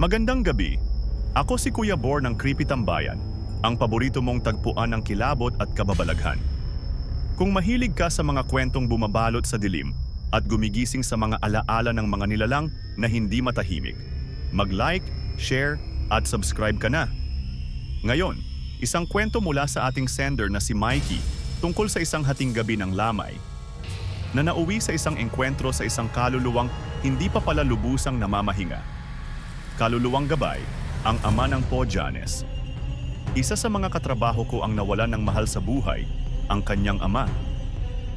Magandang gabi. Ako si Kuya Bor ng Creepy Tambayan, ang paborito mong tagpuan ng kilabot at kababalaghan. Kung mahilig ka sa mga kwentong bumabalot sa dilim at gumigising sa mga alaala ng mga nilalang na hindi matahimik, mag-like, share, at subscribe ka na. Ngayon, isang kwento mula sa ating sender na si Mikey tungkol sa isang hating gabi ng lamay na nauwi sa isang engkwentro sa isang kaluluwang hindi pa pala lubusang namamahinga. Kaluluwang gabay, ang ama ng Po Janes. Isa sa mga katrabaho ko ang nawalan ng mahal sa buhay, ang kanyang ama.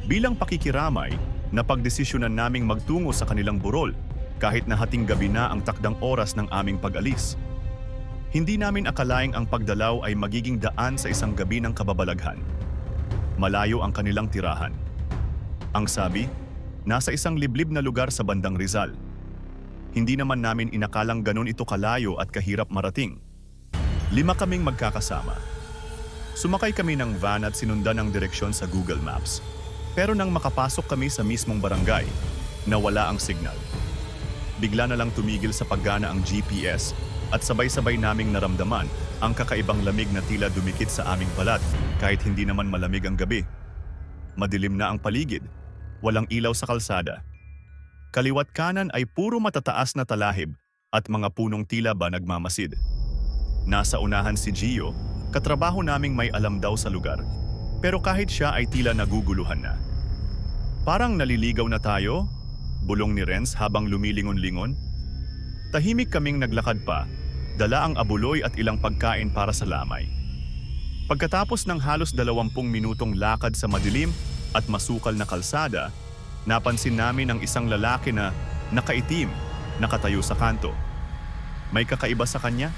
Bilang pakikiramay, napagdesisyonan naming magtungo sa kanilang burol kahit na hating gabi na ang takdang oras ng aming pag-alis. Hindi namin akalaing ang pagdalaw ay magiging daan sa isang gabi ng kababalaghan. Malayo ang kanilang tirahan. Ang sabi, nasa isang liblib na lugar sa bandang Rizal. Hindi naman namin inakalang ganun ito kalayo at kahirap marating. Lima kaming magkakasama. Sumakay kami ng van at sinundan ang direksyon sa Google Maps. Pero nang makapasok kami sa mismong barangay, nawala ang signal. Bigla na lang tumigil sa paggana ang GPS at sabay-sabay naming naramdaman ang kakaibang lamig na tila dumikit sa aming balat kahit hindi naman malamig ang gabi. Madilim na ang paligid, walang ilaw sa kalsada. Kaliwat kanan ay puro matataas na talahib at mga punong tila ba nagmamasid. Nasa unahan si Gio, katrabaho naming may alam daw sa lugar. Pero kahit siya ay tila naguguluhan na. Parang naliligaw na tayo, bulong ni Renz habang lumilingon-lingon. Tahimik kaming naglakad pa, dala ang abuloy at ilang pagkain para sa lamay. Pagkatapos ng halos dalawampung minutong lakad sa madilim at masukal na kalsada, napansin namin ang isang lalaki na nakaitim, nakatayo sa kanto. May kakaiba sa kanya?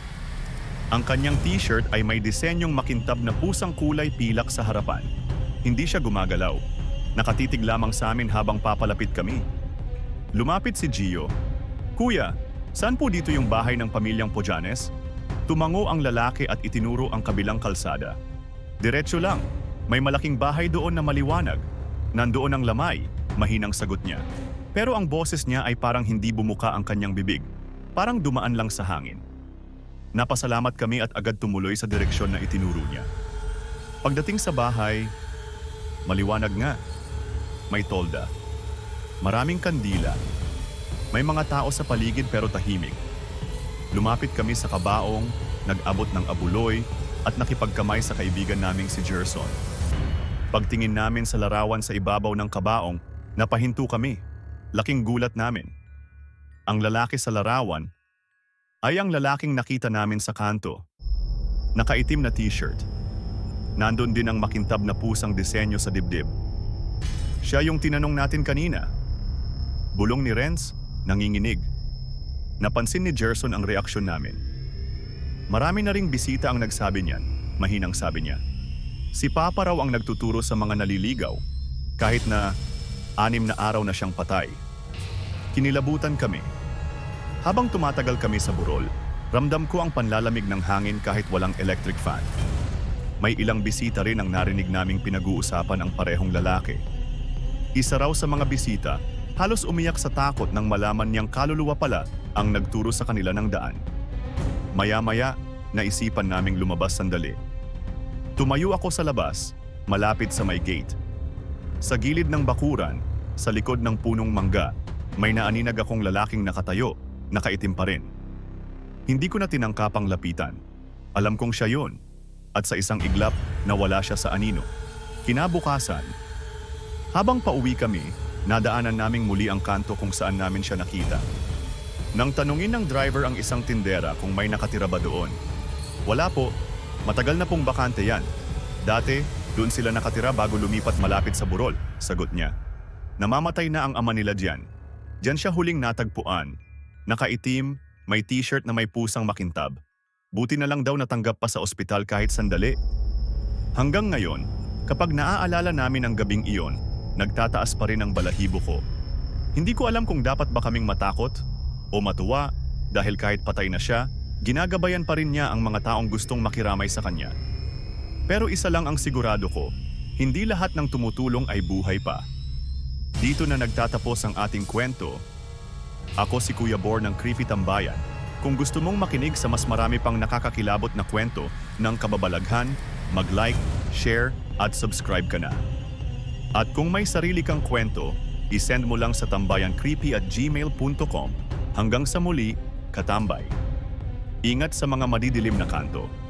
Ang kanyang t-shirt ay may disenyong makintab na pusang kulay pilak sa harapan. Hindi siya gumagalaw. Nakatitig lamang sa amin habang papalapit kami. Lumapit si Gio. Kuya, saan po dito yung bahay ng pamilyang Pojanes? Tumango ang lalaki at itinuro ang kabilang kalsada. Diretso lang, may malaking bahay doon na maliwanag. Nandoon ang lamay, mahinang sagot niya. Pero ang boses niya ay parang hindi bumuka ang kanyang bibig. Parang dumaan lang sa hangin. Napasalamat kami at agad tumuloy sa direksyon na itinuro niya. Pagdating sa bahay, maliwanag nga. May tolda. Maraming kandila. May mga tao sa paligid pero tahimik. Lumapit kami sa kabaong, nag-abot ng abuloy, at nakipagkamay sa kaibigan naming si Gerson. Pagtingin namin sa larawan sa ibabaw ng kabaong, napahinto kami. Laking gulat namin. Ang lalaki sa larawan ay ang lalaking nakita namin sa kanto. Nakaitim na t-shirt. Nandun din ang makintab na pusang disenyo sa dibdib. Siya yung tinanong natin kanina. Bulong ni Renz, nanginginig. Napansin ni Gerson ang reaksyon namin. Marami na ring bisita ang nagsabi niyan, mahinang sabi niya. Si Papa raw ang nagtuturo sa mga naliligaw, kahit na anim na araw na siyang patay. Kinilabutan kami. Habang tumatagal kami sa burol, ramdam ko ang panlalamig ng hangin kahit walang electric fan. May ilang bisita rin ang narinig naming pinag-uusapan ang parehong lalaki. Isa raw sa mga bisita, halos umiyak sa takot nang malaman niyang kaluluwa pala ang nagturo sa kanila ng daan. Maya-maya, naisipan naming lumabas sandali. Tumayo ako sa labas, malapit sa may gate. Sa gilid ng bakuran, sa likod ng punong mangga, may naaninag akong lalaking nakatayo, nakaitim pa rin. Hindi ko na tinangkapang lapitan. Alam kong siya yon. At sa isang iglap, nawala siya sa anino. Kinabukasan, habang pauwi kami, nadaanan naming muli ang kanto kung saan namin siya nakita. Nang tanungin ng driver ang isang tindera kung may nakatira ba doon. Wala po, matagal na pong bakante yan. Dati, doon sila nakatira bago lumipat malapit sa burol, sagot niya. Namamatay na ang ama nila diyan. Diyan siya huling natagpuan. Nakaitim, may t-shirt na may pusang makintab. Buti na lang daw natanggap pa sa ospital kahit sandali. Hanggang ngayon, kapag naaalala namin ang gabing iyon, nagtataas pa rin ang balahibo ko. Hindi ko alam kung dapat ba kaming matakot o matuwa dahil kahit patay na siya, ginagabayan pa rin niya ang mga taong gustong makiramay sa kanya. Pero isa lang ang sigurado ko, hindi lahat ng tumutulong ay buhay pa. Dito na nagtatapos ang ating kwento. Ako si Kuya Bor ng Creepy Tambayan. Kung gusto mong makinig sa mas marami pang nakakakilabot na kwento ng kababalaghan, mag-like, share at subscribe ka na. At kung may sarili kang kwento, isend mo lang sa tambayancreepy at gmail.com. Hanggang sa muli, katambay. Ingat sa mga madidilim na kanto